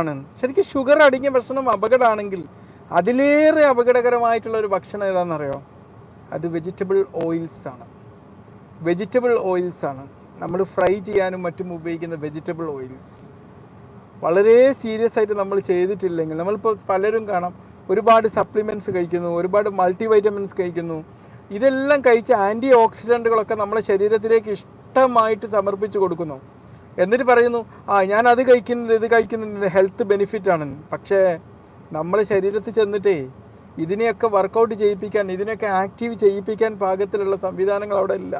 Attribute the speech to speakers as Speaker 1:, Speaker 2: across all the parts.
Speaker 1: ആണ്. ശരിക്കും ഷുഗർ അടങ്ങിയ ഭക്ഷണം അപകടമാണെങ്കിൽ അതിലേറെ അപകടകരമായിട്ടുള്ള ഒരു ഭക്ഷണം ഏതാണെന്നറിയോ? അത് വെജിറ്റബിൾ ഓയിൽസ് ആണ്. വെജിറ്റബിൾ ഓയിൽസ് ആണ്. നമ്മൾ ഫ്രൈ ചെയ്യാനും മറ്റും ഉപയോഗിക്കുന്ന വെജിറ്റബിൾ ഓയിൽസ് വളരെ സീരിയസ് ആയിട്ട് നമ്മൾ ചെയ്തിട്ടില്ലെങ്കിൽ നമ്മളിപ്പോൾ പലരും കാണാം ഒരുപാട് സപ്ലിമെന്റ്സ് കഴിക്കുന്നു ഒരുപാട് മൾട്ടി വൈറ്റമിൻസ് കഴിക്കുന്നു. ഇതെല്ലാം കഴിച്ച് ആന്റി ഓക്സിഡന്റുകളൊക്കെ നമ്മളെ ശരീരത്തിലേക്ക് ഇഷ്ടമായിട്ട് സമർപ്പിച്ച് കൊടുക്കുന്നു. എന്നിട്ട് പറയുന്നു ആ ഞാൻ അത് കഴിക്കുന്നത് ഇത് കഴിക്കുന്നതിന്റെ ഹെൽത്ത് ബെനിഫിറ്റ് ആണെന്ന് പക്ഷേ നമ്മൾ ശരീരത്തിൽ ചെന്നിട്ടേ ഇതിനെയൊക്കെ വർക്കൗട്ട് ചെയ്യിപ്പിക്കാൻ ഇതിനെയൊക്കെ ആക്റ്റീവ് ചെയ്യിപ്പിക്കാൻ പാകത്തിലുള്ള സംവിധാനങ്ങൾ അവിടെ ഇല്ല.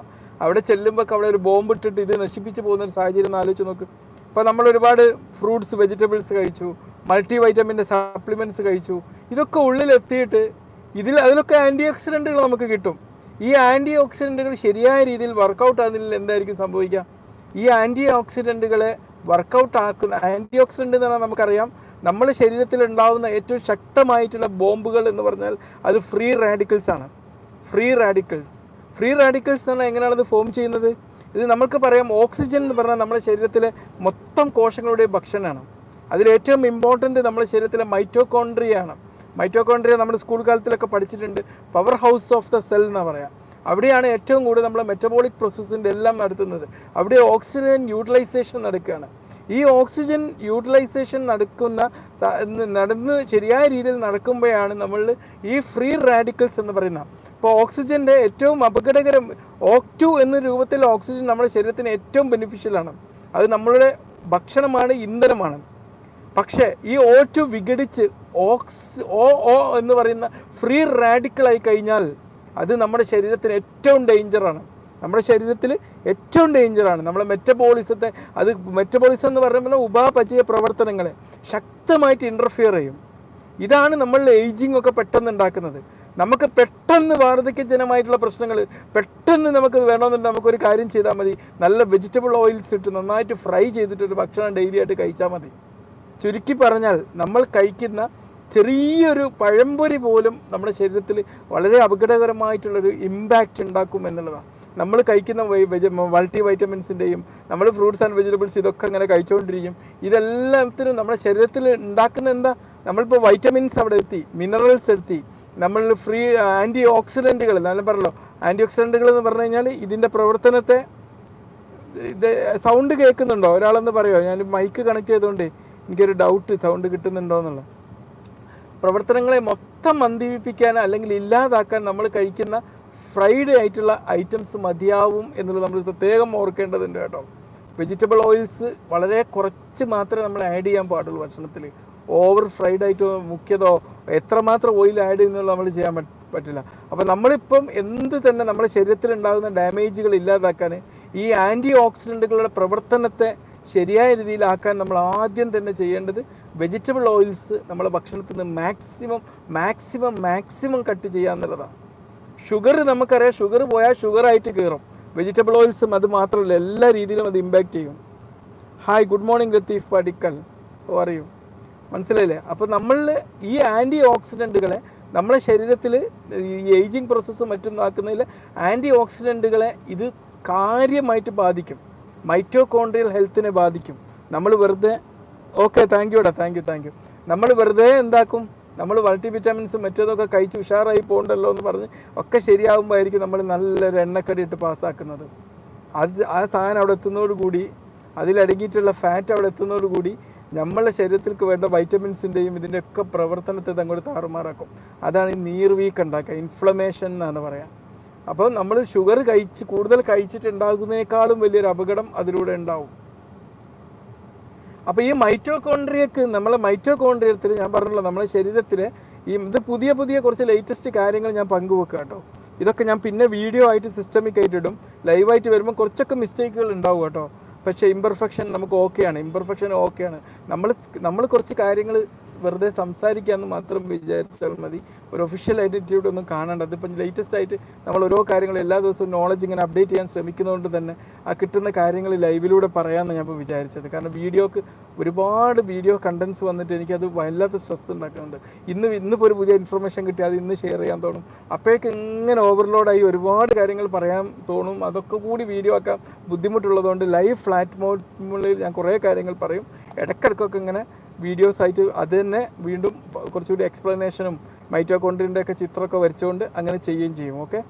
Speaker 1: അവിടെ ചെല്ലുമ്പോൾ അവിടെ ഒരു ബോംബ് ഇട്ടിട്ട് ഇത് നശിപ്പിച്ച് പോകുന്ന ഒരു സാഹചര്യം ഒന്ന് ആലോചിച്ച് നോക്ക്. ഇപ്പോൾ നമ്മൾ ഒരുപാട് ഫ്രൂട്ട്സ് വെജിറ്റബിൾസ് കഴിച്ചു മൾട്ടി വൈറ്റമിന്റെ സപ്ലിമെന്റ്സ് കഴിച്ചു ഇതൊക്കെ ഉള്ളിലെത്തിയിട്ട് ഇതിൽ അതിലൊക്കെ ആന്റി ഓക്സിഡന്റുകൾ നമുക്ക് കിട്ടും. ഈ ആന്റി ഓക്സിഡന്റുകൾ ശരിയായ രീതിയിൽ വർക്കൗട്ട് ആകുന്നതിൽ എന്തായിരിക്കും സംഭവിക്കുക? ഈ ആന്റി ഓക്സിഡന്റുകൾ വർക്കൗട്ട് ആക്കുന്ന ആന്റി ഓക്സിഡന്റ് എന്ന് പറഞ്ഞാൽ നമുക്കറിയാം നമ്മൾ ശരീരത്തിൽ ഉണ്ടാകുന്ന ഏറ്റവും ശക്തമായിട്ടുള്ള ബോംബുകൾ എന്ന് പറഞ്ഞാൽ അത് ഫ്രീ റാഡിക്കൽസ് ആണ്. ഫ്രീ റാഡിക്കൽസ് ഫ്രീ റാഡിക്കൽസ് എന്ന് പറഞ്ഞാൽ എങ്ങനെയാണ് ഇത് ഫോം ചെയ്യുന്നത്? ഇത് നമുക്ക് പറയാം ഓക്സിജൻ എന്ന് പറഞ്ഞാൽ നമ്മുടെ ശരീരത്തിലെ മൊത്തം കോശങ്ങളുടെ ഭക്ഷണമാണ്. അതിലേറ്റവും ഇമ്പോർട്ടന്റ് നമ്മുടെ ശരീരത്തിലെ മൈറ്റോകോൺട്രിയ ആണ്. മൈറ്റോകോൺട്രിയ നമ്മുടെ സ്കൂൾ കാലത്തിലൊക്കെ പഠിച്ചിട്ടുണ്ട്. Power house of the cell എന്നാണ് പറയാം. അവിടെയാണ് ഏറ്റവും കൂടുതൽ നമ്മൾ മെറ്റബോളിക് പ്രോസസ്സിന്റെ എല്ലാം നടത്തുന്നത്. അവിടെ ഓക്സിജൻ യൂട്ടിലൈസേഷൻ നടക്കുകയാണ്. ഈ ഓക്സിജൻ യൂട്ടിലൈസേഷൻ നടക്കുന്ന നടന്ന് ശരിയായ രീതിയിൽ നടക്കുമ്പോഴാണ് നമ്മൾ ഈ ഫ്രീ റാഡിക്കൽസ് എന്ന് പറയുന്നത് അപ്പോൾ ഓക്സിജന്റെ ഏറ്റവും അപകടകരം ഓക്ടു എന്ന രൂപത്തിൽ ഓക്സിജൻ നമ്മുടെ ശരീരത്തിന് ഏറ്റവും ബെനിഫിഷ്യലാണ് അത് നമ്മളുടെ ഭക്ഷണമാണ് ഇന്ധനമാണ്. പക്ഷേ ഈ ഓ ടു വിഘടിച്ച് ഓക്സ് ഓ ഓ എന്ന് പറയുന്ന ഫ്രീ റാഡിക്കലായി കഴിഞ്ഞാൽ അത് നമ്മുടെ ശരീരത്തിന് ഏറ്റവും ഡേഞ്ചറാണ്. നമ്മുടെ ശരീരത്തിൽ ഏറ്റവും ഡേഞ്ചറാണ്. നമ്മുടെ മെറ്റബോളിസത്തെ അത് മെറ്റബോളിസം എന്ന് പറയുമ്പോൾ ഉപാപചയ പ്രവർത്തനങ്ങളെ ശക്തമായിട്ട് ഇന്റർഫിയർ ചെയ്യും. ഇതാണ് നമ്മളുടെ ഏജിങ് ഒക്കെ പെട്ടെന്ന് ഉണ്ടാക്കുന്നത്. നമുക്ക് പെട്ടെന്ന് വാർദ്ധക്യജനമായിട്ടുള്ള പ്രശ്നങ്ങൾ പെട്ടെന്ന് നമുക്ക് വേണമെന്നുണ്ടെങ്കിൽ നമുക്കൊരു കാര്യം ചെയ്താൽ മതി. നല്ല വെജിറ്റബിൾ ഓയിൽസ് ഇട്ട് നന്നായിട്ട് ഫ്രൈ ചെയ്തിട്ടൊരു ഭക്ഷണം ഡെയിലി ആയിട്ട് കഴിച്ചാൽ മതി. ചുരുക്കി പറഞ്ഞാൽ നമ്മൾ കഴിക്കുന്ന ചെറിയൊരു പഴംപൊരി പോലും നമ്മുടെ ശരീരത്തിൽ വളരെ അപകടകരമായിട്ടുള്ളൊരു ഇമ്പാക്റ്റ് ഉണ്ടാക്കും എന്നുള്ളതാണ്. നമ്മൾ കഴിക്കുന്ന മൾട്ടി വൈറ്റമിൻസിന്റെയും നമ്മൾ ഫ്രൂട്ട്സ് ആൻഡ് വെജിറ്റബിൾസ് ഇതൊക്കെ അങ്ങനെ കഴിച്ചുകൊണ്ടിരിക്കും. ഇതെല്ലാത്തിനും നമ്മുടെ ശരീരത്തിൽ ഉണ്ടാക്കുന്ന എന്താ? നമ്മളിപ്പോൾ വൈറ്റമിൻസ് അവിടെ എത്തി മിനറൽസ് എത്തി. നമ്മൾ ഫ്രീ ആന്റി ഓക്സിഡന്റുകൾ നല്ല പറഞ്ഞല്ലോ ആന്റി ഓക്സിഡന്റുകൾ എന്ന് പറഞ്ഞു കഴിഞ്ഞാൽ ഇതിന്റെ പ്രവർത്തനത്തെ ഇത് സൗണ്ട് കേൾക്കുന്നുണ്ടോ? ഒരാളെന്ന് പറയുമോ ഞാൻ മൈക്ക് കണക്ട് ചെയ്തുകൊണ്ട് എനിക്കൊരു ഡൗട്ട് സൗണ്ട് കിട്ടുന്നുണ്ടോ എന്നുള്ളത്. പ്രവർത്തനങ്ങളെ മൊത്തം മന്ദീപിപ്പിക്കാൻ അല്ലെങ്കിൽ ഇല്ലാതാക്കാൻ നമ്മൾ കഴിക്കുന്ന ഫ്രൈഡ് ആയിട്ടുള്ള ഐറ്റംസ് മതിയാവും എന്നുള്ളത് നമ്മൾ പ്രത്യേകം ഓർക്കേണ്ടതുണ്ട് കേട്ടോ. വെജിറ്റബിൾ ഓയിൽസ് വളരെ കുറച്ച് മാത്രമേ നമ്മൾ ആഡ് ചെയ്യാൻ പാടുള്ളൂ ഭക്ഷണത്തിൽ. ഓവർ ഫ്രൈഡ് ആയിട്ട് മുഖ്യതോ എത്രമാത്രം ഓയിൽ ആഡ് ചെയ്യുന്നത് നമ്മൾ ചെയ്യാൻ പറ്റില്ല. അപ്പോൾ നമ്മളിപ്പം എന്ത് തന്നെ നമ്മുടെ ശരീരത്തിൽ ഉണ്ടാകുന്ന ഡാമേജുകൾ ഇല്ലാതാക്കാൻ ഈ ആന്റി ഓക്സിഡന്റുകളുടെ പ്രവർത്തനത്തെ ശരിയായ രീതിയിലാക്കാൻ നമ്മൾ ആദ്യം തന്നെ ചെയ്യേണ്ടത് വെജിറ്റബിൾ ഓയിൽസ് നമ്മളെ ഭക്ഷണത്തിൽ നിന്ന് മാക്സിമം മാക്സിമം മാക്സിമം കട്ട് ചെയ്യുക എന്നുള്ളതാണ്. ഷുഗർ നമുക്കറിയാം ഷുഗർ പോയാൽ ഷുഗറായിട്ട് കയറും. വെജിറ്റബിൾ ഓയിൽസും അത് മാത്രമല്ല എല്ലാ രീതിയിലും അത് ഇമ്പാക്റ്റ് ചെയ്യും. ഹായ് ഗുഡ് മോർണിംഗ് ലത്തീഫ് പടിക്കൽ. ഓ അറിയൂ മനസ്സിലായില്ലേ? അപ്പോൾ നമ്മൾ ഈ ആന്റി ഓക്സിഡന്റുകളെ നമ്മളെ ശരീരത്തിൽ ഈ ഏജിങ് പ്രോസസ്സും മറ്റും നടക്കുന്നതിൽ ആന്റി ഓക്സിഡന്റുകളെ ഇത് കാര്യമായിട്ട് ബാധിക്കും. മൈറ്റോകോൺട്രിയൽ ഹെൽത്തിനെ ബാധിക്കും. നമ്മൾ വെറുതെ ഓക്കെ താങ്ക് യുടാ താങ്ക് യു താങ്ക് യു നമ്മൾ വെറുതെ എന്താക്കും? നമ്മൾ മൾട്ടി വിറ്റാമിൻസും മറ്റേതൊക്കെ കഴിച്ച് ഉഷാറായി പോകണ്ടല്ലോ എന്ന് പറഞ്ഞ് ഒക്കെ ശരിയാകുമ്പോഴായിരിക്കും നമ്മൾ നല്ലൊരു എണ്ണക്കടി ഇട്ട് പാസ്സാക്കുന്നത്. അത് ആ സാധനം അവിടെ എത്തുന്നതോടുകൂടി അതിലടങ്ങിയിട്ടുള്ള ഫാറ്റ് അവിടെ എത്തുന്നതോടുകൂടി നമ്മളെ ശരീരത്തിലേക്ക് വേണ്ട വൈറ്റമിൻസിന്റെയും ഇതിന്റെയൊക്കെ പ്രവർത്തനത്തെ അങ്ങോട്ട് താറുമാറാക്കും. അതാണ് ഈ നീർവീക്ക് ഉണ്ടാക്കുക ഇൻഫ്ലമേഷൻ എന്നാണ് പറയാം അപ്പോൾ നമ്മൾ ഷുഗർ കഴിച്ച് കൂടുതൽ കഴിച്ചിട്ടുണ്ടാകുന്നതിനേക്കാളും വലിയൊരു അപകടം അതിലൂടെ ഉണ്ടാവും. അപ്പോൾ ഈ മൈറ്റോകോൺട്രിയക്ക് നമ്മളെ മൈറ്റോകോൺട്രിയത്തിൽ ഞാൻ പറഞ്ഞല്ലോ നമ്മളെ ശരീരത്തിൽ ഈ ഇത് പുതിയ പുതിയ കുറച്ച് ലേറ്റസ്റ്റ് കാര്യങ്ങൾ ഞാൻ പങ്കുവെക്കുക കേട്ടോ. ഇതൊക്കെ ഞാൻ പിന്നെ വീഡിയോ ആയിട്ട് സിസ്റ്റമിക് ആയിട്ട് ഇടും. ലൈവായിട്ട് വരുമ്പോൾ കുറച്ചൊക്കെ മിസ്റ്റേക്കുകൾ ഉണ്ടാവും കേട്ടോ. പക്ഷേ ഇംപെർഫെക്ഷൻ നമുക്ക് ഓക്കെയാണ് ഇംപെർഫെക്ഷൻ ഓക്കെയാണ് നമ്മൾ നമ്മൾ കുറച്ച് കാര്യങ്ങൾ വെറുതെ സംസാരിക്കാമെന്ന് മാത്രം വിചാരിച്ചാൽ മതി. ഒരു ഒഫീഷ്യൽ ഐഡന്റിറ്റിയുടെ ഒന്നും കാണേണ്ട. അതിപ്പം ലേറ്റസ്റ്റ് ആയിട്ട് നമ്മൾ ഓരോ കാര്യങ്ങൾ എല്ലാ ദിവസവും നോളജ് ഇങ്ങനെ അപ്ഡേറ്റ് ചെയ്യാൻ ശ്രമിക്കുന്നതുകൊണ്ട് തന്നെ ആ കിട്ടുന്ന കാര്യങ്ങൾ ലൈവിലൂടെ പറയാമെന്ന് ഞാൻ ഇപ്പോൾ വിചാരിച്ചത്. കാരണം വീഡിയോക്ക് ഒരുപാട് വീഡിയോ കണ്ടൻസ് വന്നിട്ട് എനിക്കത് വല്ലാത്ത സ്ട്രെസ് ഉണ്ടാക്കുന്നുണ്ട്. ഇന്ന് ഇന്നിപ്പോൾ ഒരു പുതിയ ഇൻഫർമേഷൻ കിട്ടി അത് ഇന്ന് ഷെയർ ചെയ്യാൻ തോന്നും. അപ്പോഴേക്ക് ഇങ്ങനെ ഓവർലോഡായി ഒരുപാട് കാര്യങ്ങൾ പറയാൻ തോന്നും. അതൊക്കെ കൂടി വീഡിയോ ആക്കാൻ ബുദ്ധിമുട്ടുള്ളതുകൊണ്ട് ലൈവ് ഫ്ലാറ്റ് മോഡിൽ ഞാൻ കുറേ കാര്യങ്ങൾ പറയും. ഇടയ്ക്കിടയ്ക്കൊക്കെ ഇങ്ങനെ വീഡിയോസ് ആയിട്ട് അത് തന്നെ വീണ്ടും കുറച്ചുകൂടി എക്സ്പ്ലനേഷനും മൈറ്റോകോൺട്രിയന്റെ ഒക്കെ ചിത്രമൊക്കെ വരച്ചുകൊണ്ട് അങ്ങനെ ചെയ്യുകയും ചെയ്യും. ഓക്കെ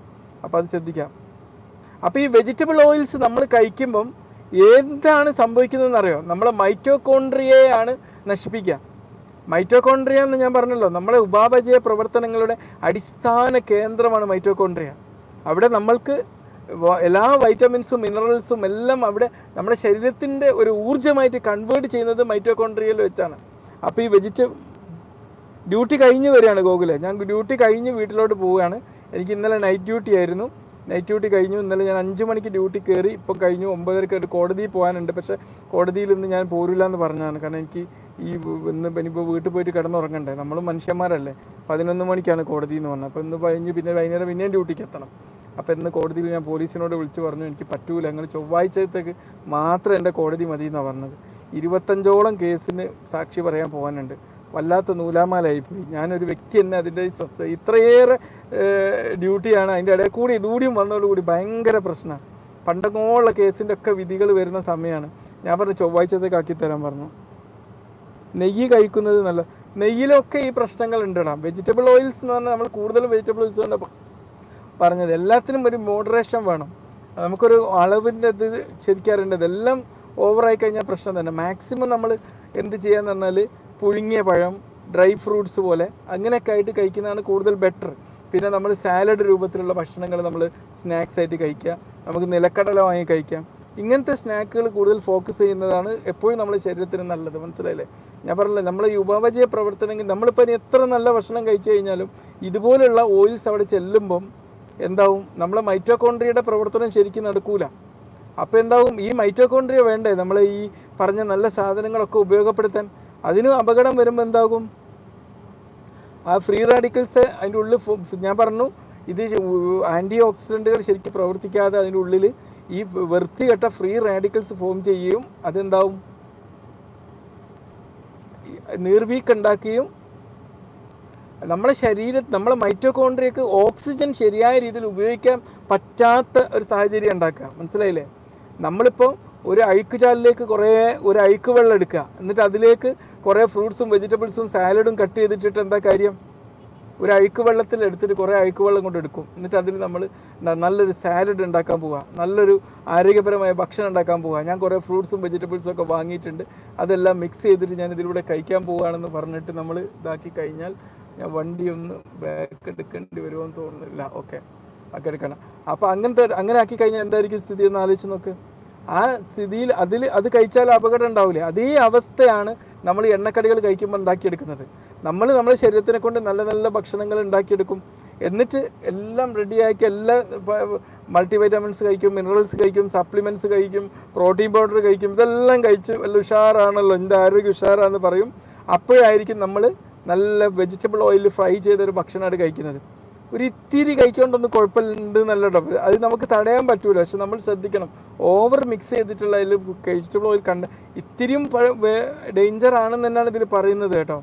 Speaker 1: അപ്പോൾ അത് ശ്രദ്ധിക്കാം. അപ്പോൾ ഈ വെജിറ്റബിൾ ഓയിൽസ് നമ്മൾ കഴിക്കുമ്പം എന്താണ് സംഭവിക്കുന്നതെന്ന് അറിയോ നമ്മളെ മൈറ്റോകോണ്ട്രിയയാണ് നശിപ്പിക്കുക. മൈറ്റോകോൺട്രിയ എന്ന് ഞാൻ പറഞ്ഞല്ലോ നമ്മളെ ഉപാപചയ പ്രവർത്തനങ്ങളുടെ അടിസ്ഥാന കേന്ദ്രമാണ് മൈറ്റോകോൺട്രിയ അവിടെ നമ്മൾക്ക് എല്ലാ വൈറ്റമിൻസും മിനറൽസും എല്ലാം അവിടെ നമ്മുടെ ശരീരത്തിന്റെ ഒരു ഊർജമായിട്ട് കൺവേർട്ട് ചെയ്യുന്നത് മൈറ്റോകോൺട്രിയയിൽ വെച്ചാണ്. അപ്പോൾ ഈ വെജിറ്റ ഡ്യൂട്ടി കഴിഞ്ഞ് വരികയാണ് ഗോകുലെ. ഞാൻ ഡ്യൂട്ടി കഴിഞ്ഞ് വീട്ടിലോട്ട് പോവുകയാണ്. എനിക്ക് ഇന്നലെ നൈറ്റ് ഡ്യൂട്ടി ആയിരുന്നു. നൈറ്റ് ഡ്യൂട്ടി കഴിഞ്ഞു. ഇന്നലെ ഞാൻ അഞ്ച് മണിക്ക് ഡ്യൂട്ടി കയറി. ഇപ്പം കഴിഞ്ഞു ഒമ്പതരക്ക് ഒരു കോടതിയിൽ പോകാനുണ്ട്. പക്ഷേ കോടതിയിൽ ഇന്ന് ഞാൻ പോരില്ല എന്ന് പറഞ്ഞാണ് കാരണം എനിക്ക് ഈ ഇന്ന് ഇനിയിപ്പോൾ വീട്ടിൽ പോയിട്ട് കിടന്നുറങ്ങണ്ടേ. നമ്മൾ മനുഷ്യന്മാരല്ലേ. പതിനൊന്ന് മണിക്കാണ് കോടതി എന്ന് പറഞ്ഞത്. അപ്പോൾ ഇന്ന് കഴിഞ്ഞ് പിന്നെ വൈകുന്നേരം പിന്നെയും ഡ്യൂട്ടിക്ക് എത്തണം. അപ്പോൾ ഇന്ന് കോടതിയിൽ ഞാൻ പോലീസിനോട് വിളിച്ച് പറഞ്ഞു എനിക്ക് പറ്റൂല. അങ്ങനെ ചൊവ്വാഴ്ചത്തേക്ക് മാത്രം എന്റെ കോടതി മതി എന്നാണ് പറഞ്ഞത്. ഇരുപത്തഞ്ചോളം കേസിന് സാക്ഷി പറയാൻ പോകാനുണ്ട്. വല്ലാത്ത നൂലാമാലായിപ്പോയി ഞാനൊരു വ്യക്തി തന്നെ അതിന്റെ സ്ട്രെസ് ഇത്രയേറെ ഡ്യൂട്ടിയാണ് അതിന്റെ ഇടയിൽ കൂടി ഇതുകൂടിയും വന്നതോടുകൂടി ഭയങ്കര പ്രശ്നമാണ് പണ്ടങ്ങോളുള്ള കേസിന്റെ ഒക്കെ വിധികൾ വരുന്ന സമയമാണ് ഞാൻ പറഞ്ഞു ചൊവ്വാഴ്ചത്തേക്ക് ആക്കി തരാൻ പറഞ്ഞു. നെയ്യ് കഴിക്കുന്നത് നല്ല നെയ്യിലൊക്കെ ഈ പ്രശ്നങ്ങൾ ഉണ്ടിടാ. വെജിറ്റബിൾ ഓയിൽസ് എന്ന് പറഞ്ഞാൽ നമ്മൾ കൂടുതലും വെജിറ്റബിൾ ഓയിൽസ് തന്നെ പറഞ്ഞത്. എല്ലാത്തിനും ഒരു മോഡറേഷൻ വേണം. നമുക്കൊരു അളവിന്റെ ഇത് ശരിക്കാറുണ്ട് ഇതെല്ലാം ഓവറായി കഴിഞ്ഞാൽ പ്രശ്നം തന്നെ. മാക്സിമം നമ്മൾ എന്ത് ചെയ്യാന്ന് പറഞ്ഞാൽ പുഴുങ്ങിയ പഴം ഡ്രൈ ഫ്രൂട്ട്സ് പോലെ അങ്ങനെയൊക്കെ ആയിട്ട് കഴിക്കുന്നതാണ് കൂടുതൽ ബെറ്റർ പിന്നെ നമ്മൾ സാലഡ് രൂപത്തിലുള്ള ഭക്ഷണങ്ങൾ നമ്മൾ സ്നാക്സ് ആയിട്ട് കഴിക്കുക. നമുക്ക് നിലക്കടല വാങ്ങി കഴിക്കാം. ഇങ്ങനത്തെ സ്നാക്കുകൾ കൂടുതൽ ഫോക്കസ് ചെയ്യുന്നതാണ് എപ്പോഴും നമ്മുടെ ശരീരത്തിന് നല്ലത്. മനസ്സിലായില്ലേ? ഞാൻ പറഞ്ഞില്ലേ നമ്മളെ ഈ ഉപാപചയ പ്രവർത്തനങ്ങൾ നമ്മളിപ്പോൾ എത്ര നല്ല ഭക്ഷണം കഴിച്ചു കഴിഞ്ഞാലും ഇതുപോലുള്ള ഓയിൽസ് അവിടെ ചെല്ലുമ്പം എന്താവും? നമ്മളെ മൈറ്റോകോൺട്രിയയുടെ പ്രവർത്തനം ശരിക്കും നടക്കൂല. അപ്പോൾ എന്താവും? ഈ മൈറ്റോകോൺട്രിയ വേണ്ടേ? നമ്മൾ ഈ പറഞ്ഞ നല്ല സാധനങ്ങളൊക്കെ ഉപയോഗപ്പെടുത്താൻ. അതിന് അപകടം വരുമ്പോൾ എന്താകും? ആ ഫ്രീ റാഡിക്കൽസ് അതിന്റെ ഉള്ളിൽ ഞാൻ പറഞ്ഞു ഇത് ആന്റി ഓക്സിഡന്റുകൾ ശരിക്കും പ്രവർത്തിക്കാതെ അതിന്റെ ഉള്ളിൽ ഈ വൃത്തികെട്ട ഫ്രീ റാഡിക്കൽസ് ഫോം ചെയ്യുകയും അതെന്താവും? നീർവീക്കുണ്ടാക്കുകയും നമ്മളെ ശരീരം നമ്മളെ മൈറ്റോകോൺഡ്രിയക്ക് ഓക്സിജൻ ശരിയായ രീതിയിൽ ഉപയോഗിക്കാൻ പറ്റാത്ത ഒരു സാഹചര്യം ഉണ്ടാക്കുക. മനസ്സിലായില്ലേ? നമ്മളിപ്പോൾ ഒരു അഴുക്ക് ചാലിലേക്ക് കുറേ ഒരു അഴുക്ക് വെള്ളം എടുക്കുക. എന്നിട്ട് അതിലേക്ക് കുറേ ഫ്രൂട്ട്സും വെജിറ്റബിൾസും സാലഡും കട്ട് ചെയ്തിട്ടിട്ട് എന്താ കാര്യം? ഒരു അഴുക്ക് വെള്ളത്തിൽ എടുത്തിട്ട് കുറേ അഴുക്ക് വെള്ളം കൊണ്ട് എടുക്കും. എന്നിട്ട് അതിൽ നമ്മൾ നല്ലൊരു സാലഡ് ഉണ്ടാക്കാൻ പോവുക. നല്ലൊരു ആരോഗ്യപരമായ ഭക്ഷണം ഉണ്ടാക്കാൻ പോവുക. ഞാൻ കുറേ ഫ്രൂട്ട്സും വെജിറ്റബിൾസും ഒക്കെ വാങ്ങിയിട്ടുണ്ട്. അതെല്ലാം മിക്സ് ചെയ്തിട്ട് ഞാൻ ഇതിലൂടെ കഴിക്കാൻ പോവുകയാണെന്ന് പറഞ്ഞിട്ട് നമ്മൾ ഇതാക്കി കഴിഞ്ഞാൽ ഞാൻ വണ്ടി ഒന്ന് ബാക്ക് എടുക്കേണ്ടി വരുമോ എന്ന് തോന്നുന്നില്ല. ഓക്കെ ബാക്ക് എടുക്കണം. അപ്പോൾ അങ്ങനത്തെ അങ്ങനെ ആക്കി കഴിഞ്ഞാൽ എന്തായിരിക്കും സ്ഥിതി എന്ന് ആലോചിച്ച് നോക്ക്. ആ സ്ഥിതിയിൽ അതിൽ അത് കഴിച്ചാൽ അപകടം ഉണ്ടാവില്ല അതേ അവസ്ഥയാണ് നമ്മൾ എണ്ണക്കടികൾ കഴിക്കുമ്പോൾ ഉണ്ടാക്കിയെടുക്കുന്നത്. നമ്മൾ നമ്മുടെ ശരീരത്തിനെ കൊണ്ട് നല്ല നല്ല ഭക്ഷണങ്ങൾ ഉണ്ടാക്കിയെടുക്കും. എന്നിട്ട് എല്ലാം റെഡിയാക്കി എല്ലാ മൾട്ടി വൈറ്റമിൻസ് കഴിക്കും മിനറൽസ് കഴിക്കും സപ്ലിമെന്റ്സ് കഴിക്കും പ്രോട്ടീൻ പൗഡർ കഴിക്കും. ഇതെല്ലാം കഴിച്ച് വല്ല ഉഷാറാണല്ലോ. എന്റെ ആരോഗ്യം ഉഷാറാണെന്ന് പറയും. അപ്പോഴായിരിക്കും നമ്മൾ നല്ല വെജിറ്റബിൾ ഓയിൽ ഫ്രൈ ചെയ്തൊരു ഭക്ഷണമാണ് കഴിക്കുന്നത്. ഒരു ഇത്തിരി കഴിക്കൊണ്ടൊന്നും കുഴപ്പമുണ്ട് നല്ല ഡോക്ടർ അത് നമുക്ക് തടയാൻ പറ്റൂല. പക്ഷെ നമ്മൾ ശ്രദ്ധിക്കണം. ഓവർ മിക്സ് ചെയ്തിട്ടുള്ള അതിൽ വെജിറ്റബിൾ ഓയിൽ കണ്ട ഇത്തിരിയും ഡേഞ്ചർ ആണെന്ന് തന്നെയാണ് ഇതിൽ പറയുന്നത് കേട്ടോ.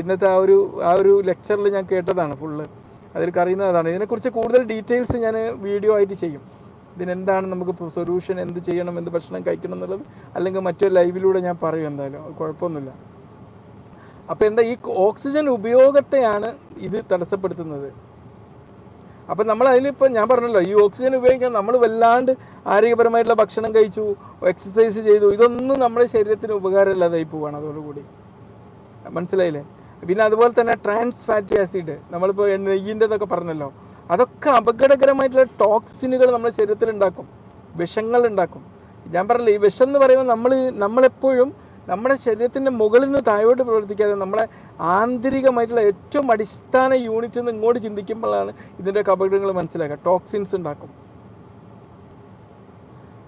Speaker 1: ഇന്നത്തെ ആ ഒരു ആ ഒരു ലെക്ചറിൽ ഞാൻ കേട്ടതാണ് ഫുള്ള് അതിൽ അറിയുന്നതാണ് ഇതിനെക്കുറിച്ച് കൂടുതൽ ഡീറ്റെയിൽസ് ഞാൻ വീഡിയോ ആയിട്ട് ചെയ്യും. ഇതിനെന്താണ് നമുക്ക് സൊല്യൂഷൻ എന്ത് ചെയ്യണം എന്ത് ഭക്ഷണം കഴിക്കണം എന്നുള്ളത്. അല്ലെങ്കിൽ മറ്റൊരു ലൈവിലൂടെ ഞാൻ പറയും എന്തായാലും. കുഴപ്പമൊന്നുമില്ല. അപ്പോൾ എന്താ ഈ ഓക്സിജൻ ഉപയോഗത്തെയാണ് ഇത് തടസ്സപ്പെടുത്തുന്നത്. അപ്പം നമ്മൾ അതിലിപ്പോൾ ഞാൻ പറഞ്ഞല്ലോ ഈ ഓക്സിജൻ ഉപയോഗിക്കാൻ നമ്മൾ വല്ലാണ്ട് ആരോഗ്യപരമായിട്ടുള്ള ഭക്ഷണം കഴിച്ചു എക്സസൈസ് ചെയ്തു ഇതൊന്നും നമ്മുടെ ശരീരത്തിന് ഉപകാരമില്ലാതായി പോവാണ് അതോടുകൂടി. മനസ്സിലായില്ലേ? പിന്നെ അതുപോലെ തന്നെ ട്രാൻസ് ഫാറ്റി ആസിഡ് നമ്മളിപ്പോൾ നെയ്യിന്റെതൊക്കെ പറഞ്ഞല്ലോ അതൊക്കെ അപകടകരമായിട്ടുള്ള ടോക്സിനുകൾ നമ്മുടെ ശരീരത്തിൽ ഉണ്ടാക്കും വിഷങ്ങൾ ഉണ്ടാക്കും ഞാൻ പറഞ്ഞില്ലേ ഈ വിഷം എന്ന് പറയുമ്പോൾ നമ്മൾ നമ്മളെപ്പോഴും നമ്മുടെ ശരീരത്തിന്റെ മുകളിൽ നിന്ന് താഴോട്ട് പ്രവർത്തിക്കാതെ നമ്മളെ ആന്തരികമായിട്ടുള്ള ഏറ്റവും അടിസ്ഥാന യൂണിറ്റ് നിന്ന് ഇങ്ങോട്ട് ചിന്തിക്കുമ്പോഴാണ് ഇതിന്റെ അപകടങ്ങൾ മനസ്സിലാക്കുക. ടോക്സിൻസ് ഉണ്ടാക്കും.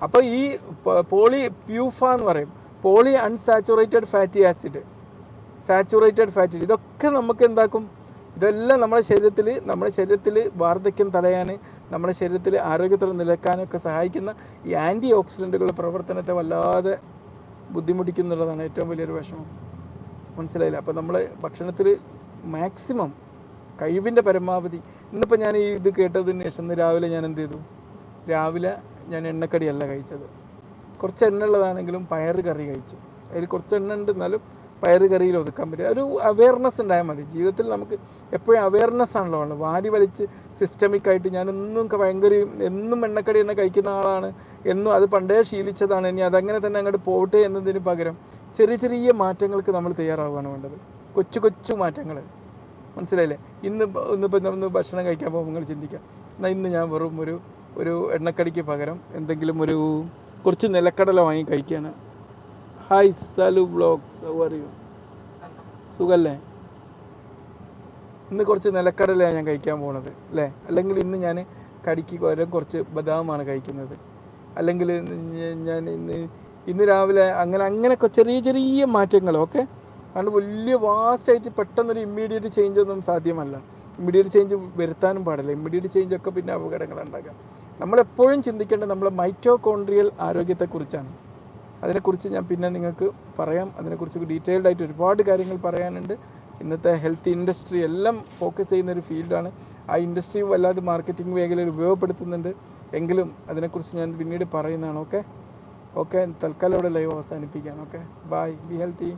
Speaker 1: അപ്പോൾ ഈ പോളി പ്യൂഫ എന്ന് പറയും. Poly unsaturated fatty acid saturated fatty ഇതൊക്കെ നമുക്ക് എന്താക്കും? ഇതെല്ലാം നമ്മുടെ ശരീരത്തിൽ നമ്മുടെ ശരീരത്തിൽ വാർദ്ധക്യം തടയാൻ നമ്മുടെ ശരീരത്തിൽ ആരോഗ്യത്തിൽ നിലക്കാനൊക്കെ സഹായിക്കുന്ന ഈ ആന്റി ഓക്സിഡന്റുകളുടെ പ്രവർത്തനത്തെ വല്ലാതെ ബുദ്ധിമുട്ടിക്കുന്നുള്ളതാണ് ഏറ്റവും വലിയൊരു വിഷമം. മനസ്സിലായില്ല? അപ്പോൾ നമ്മൾ ഭക്ഷണത്തിൽ മാക്സിമം കഴിവിന്റെ പരമാവധി. ഇന്നിപ്പോൾ ഞാൻ ഈ ഇത് കേട്ടതിന് ശേഷം ഇന്ന് രാവിലെ ഞാൻ എന്ത് ചെയ്തു? രാവിലെ ഞാൻ എണ്ണക്കടിയല്ല കഴിച്ചത്. കുറച്ച് എണ്ണ ഉള്ളതാണെങ്കിലും പയർ കറി കഴിച്ചു. അതിൽ കുറച്ച് എണ്ണ ഉണ്ട് എന്നാലും പയറ് കറിയിൽ ഒതുക്കാൻ പറ്റും ഒരു അവയർനെസ് ഉണ്ടായാൽ മതി. ജീവിതത്തിൽ നമുക്ക് എപ്പോഴും അവയർനെസ് ആണല്ലോ ഉള്ളത് വാരി വലിച്ച് സിസ്റ്റമിക്കായിട്ട് ക- ഭയങ്കര എന്നും എണ്ണക്കടി തന്നെ കഴിക്കുന്ന ആളാണ് എന്നും അത് പണ്ടേ ശീലിച്ചതാണ്. ഇനി അതങ്ങനെ തന്നെ അങ്ങോട്ട് പോട്ടെ എന്നതിന് പകരം ചെറിയ ചെറിയ മാറ്റങ്ങൾക്ക് നമ്മൾ തയ്യാറാവുകയാണ് വേണ്ടത്. കൊച്ചു കൊച്ചു മാറ്റങ്ങൾ. മനസ്സിലായില്ലേ? ഇന്ന് ഇന്നിപ്പോൾ ഒന്ന് ഭക്ഷണം കഴിക്കാൻ പോകുമ്പോൾ നിങ്ങൾ ചിന്തിക്കാം എന്നാൽ ഇന്ന് ഞാൻ വെറും ഒരു ഒരു എണ്ണക്കടിക്ക് പകരം എന്തെങ്കിലും ഒരു കുറച്ച് നിലക്കടല വാങ്ങി കഴിക്കുകയാണ്. ഹായ് സാലു ബ്ലോഗ്സ് അറിയൂ സുഖല്ലേ? ഇന്ന് കുറച്ച് നിലക്കടലയാണ് ഞാൻ കഴിക്കാൻ പോണത് അല്ലേ അല്ലെങ്കിൽ ഇന്ന് ഞാൻ കടിക്ക് പകരം കുറച്ച് ബദാമാണ് കഴിക്കുന്നത്. അല്ലെങ്കിൽ ഞാൻ ഇന്ന് ഇന്ന് രാവിലെ അങ്ങനെ അങ്ങനെ ചെറിയ ചെറിയ മാറ്റങ്ങൾ ഓക്കെ? അതുകൊണ്ട് വലിയ വാസ്റ്റായിട്ട് പെട്ടെന്നൊരു ഇമ്മീഡിയറ്റ് ചേഞ്ച് ഒന്നും സാധ്യമല്ല. ഇമ്മീഡിയറ്റ് ചേഞ്ച് വരുത്താനും പാടില്ല. ഇമ്മീഡിയറ്റ് ചേഞ്ച് ഒക്കെ പിന്നെ അപകടങ്ങൾ ഉണ്ടാക്കാം നമ്മളെപ്പോഴും ചിന്തിക്കേണ്ടത് നമ്മളെ മൈറ്റോകോൺട്രിയൽ ആരോഗ്യത്തെക്കുറിച്ചാണ്. അതിനെക്കുറിച്ച് ഞാൻ പിന്നെ നിങ്ങൾക്ക് പറയാം. അതിനെക്കുറിച്ച് ഡീറ്റെയിൽഡ് ആയിട്ട് ഒരുപാട് കാര്യങ്ങൾ പറയാനുണ്ട്. ഇന്നത്തെ ഹെൽത്ത് ഇൻഡസ്ട്രി എല്ലാം ഫോക്കസ് ചെയ്യുന്ന ഒരു ഫീൽഡാണ് ആ ഇൻഡസ്ട്രി വല്ലാതെ മാർക്കറ്റിംഗ് മേഖലയിൽ ഉപയോഗപ്പെടുത്തുന്നുണ്ട്. എങ്കിലും അതിനെക്കുറിച്ച് ഞാൻ പിന്നീട് പറയുന്നതാണ് ഓക്കെ ഓക്കെ തൽക്കാലം ഇവിടെ ലൈവ് അവസാനിപ്പിക്കാം ഓക്കെ ബൈ ബി ഹെൽത്തി